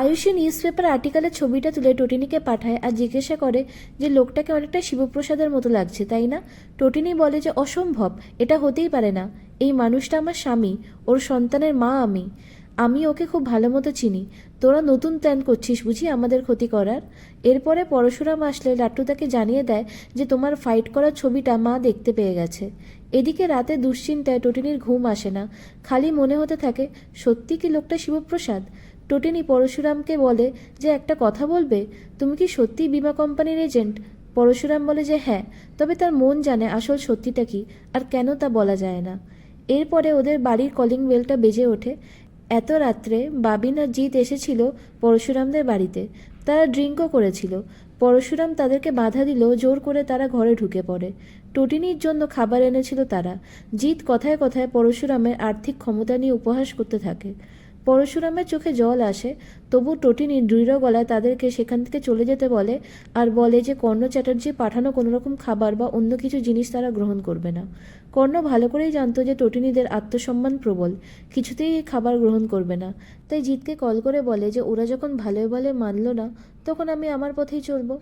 Ayushi news paper আর্টিকেলের ছবিটা তুলে টোটিনিকে পাঠায় আর জিজ্ঞাসা করে যে, লোকটাকে অনেকটা শিবপ্রসাদের মতো লাগছে, তাই না? টোটিনি বলে যে, অসম্ভব, এটা হতেই পারে না। এই মানুষটা আমার স্বামী, ওর সন্তানের মা আমি। আমি ওকে খুব ভালো মতো চিনি। তোরা নতুন প্ল্যান করছিস বুঝি আমাদের ক্ষতি করার? এরপরে পরশুরাম আসলে লাট্টু তাকে জানিয়ে দেয় যে, তোমার ফাইট করার ছবিটা মা দেখতে পেয়ে গেছে। এদিকে রাতে দুশ্চিন্তায় টোটিনির ঘুম আসে না। খালি মনে হতে থাকে, সত্যি কি লোকটা শিবপ্রসাদ? টোটিনি পরশুরামকে বলে যে একটা কথা বলবে? তুমি কি সত্যিই বিমা কোম্পানির এজেন্ট? পরশুরাম বলে যে হ্যাঁ তবে তার মন জানে আসল সত্যিটা কি, আর কেন তা বলা যায় না। এরপরে ওদের বাড়ির কলিং বেলটা বেজে ওঠে। এত রাত্রে বাবিন আর জিৎ এসেছিল পরশুরামদের বাড়িতে। তারা ড্রিঙ্কও করেছিল। পরশুরাম তাদেরকে বাধা দিল জোর করে তারা ঘরে ঢুকে পড়ে। টটিনির জন্য খাবার এনেছিল তারা। জিৎ কথায় কথায় পরশুরামের আর্থিক ক্ষমতা নিয়ে উপহাস করতে থাকে। পরশুরামের চোখে জল আসে, তবু টটিনি দৃঢ় গলায় তাদেরকে সেখান থেকে চলে যেতে বলে আর বলে যে কর্ণ চ্যাটার্জি পাঠানো কোনো রকম খাবার বা অন্য কিছু জিনিস তারা গ্রহণ করবে না। কর্ণ ভালো করেই জানতো যে টটিনিদের আত্মসম্মান প্রবল, কিছুতেই এই খাবার গ্রহণ করবে না। তাই জিতকে কল করে বলে যে, ওরা যখন ভালো বলে মানলো না, তখন আমি আমার পথেই চলবো।